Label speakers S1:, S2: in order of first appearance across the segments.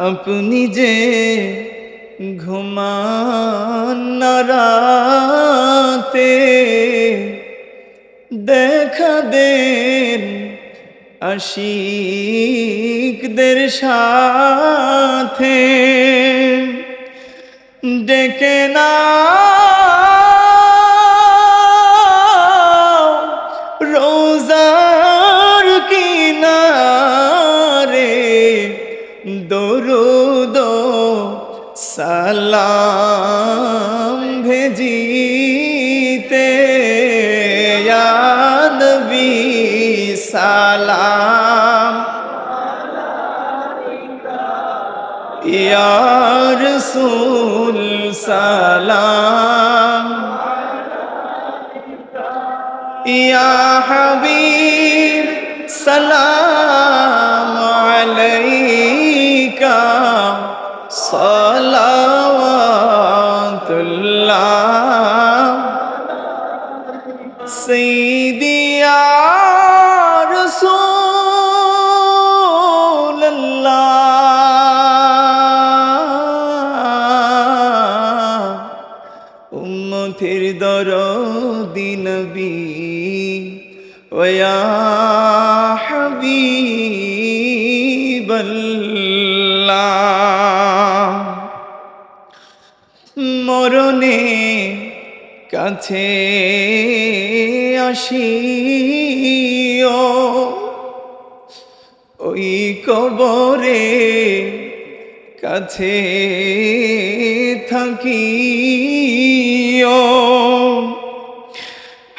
S1: আপনি যে ঘুমান রাতে দেখা দেন আশিকদের সাথে ডেকে না সালাম ভেজিতে ইয়া নবী সালাম ইয়া রসূল সালাম ইয়া হাবিব দিয়ার উম্মথির দর দিনবি ওয়া হাবিবল্লাহ। মরণের কাছে আসিও। ওই কবরে কাছে থাকিও।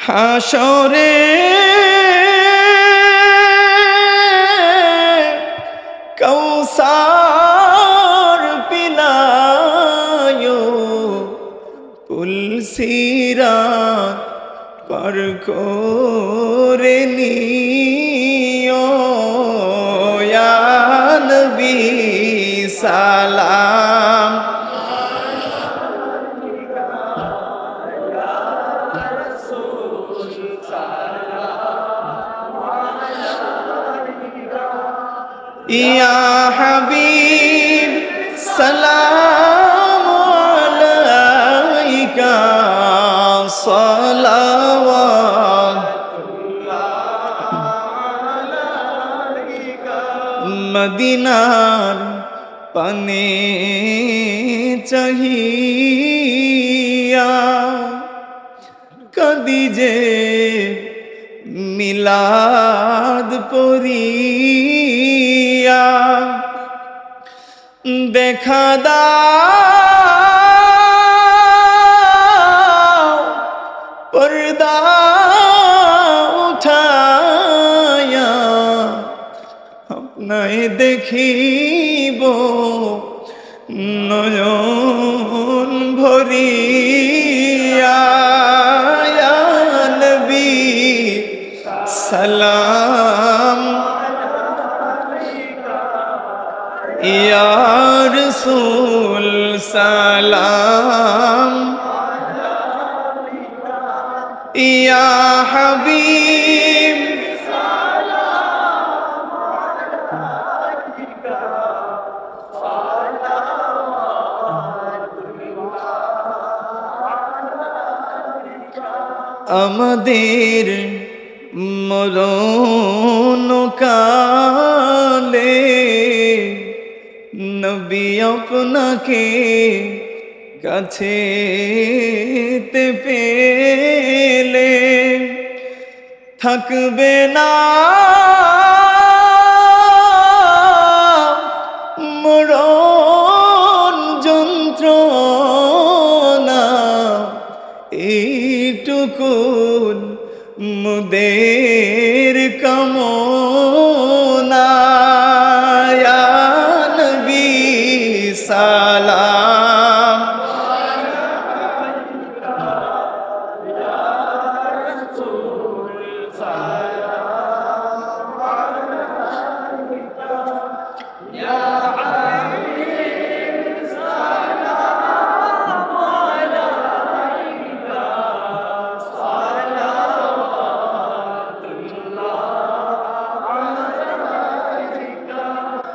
S1: হাসরে তুলসিরাত পার করে নিও। নবী সালাম। ইয়া হাবিব সালাম। মদিনার পানে চাহিয়া কদি যে মিলাদ পরিয়া দেখা দাও দেখিব নয়ন ভরিয়া নবী সালাম। ইয়া রসূল সালাম। ইয়া হাবিব আমাদের মরণ কালে নবী আপনাকে কাছে পেলে থাকবে না দে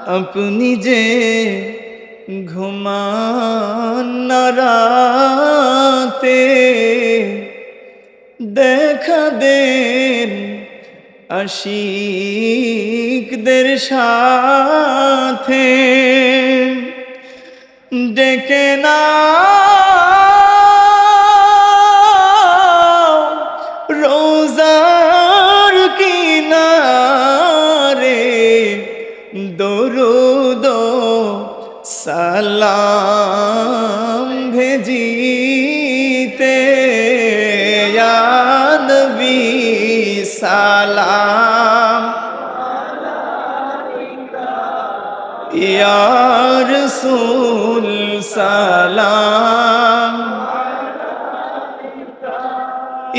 S1: আপনি যে ঘুমান রাতে দেখা দেন আশিকদের সাথে ডেকে না সালাম ভেজিতে নবী সালাম ইয়া রসূল সালাম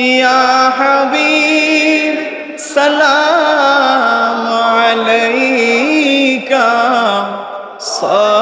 S1: ইয়া হাবিব সালাম আলাইকা সালাওয়াতুল্লাহ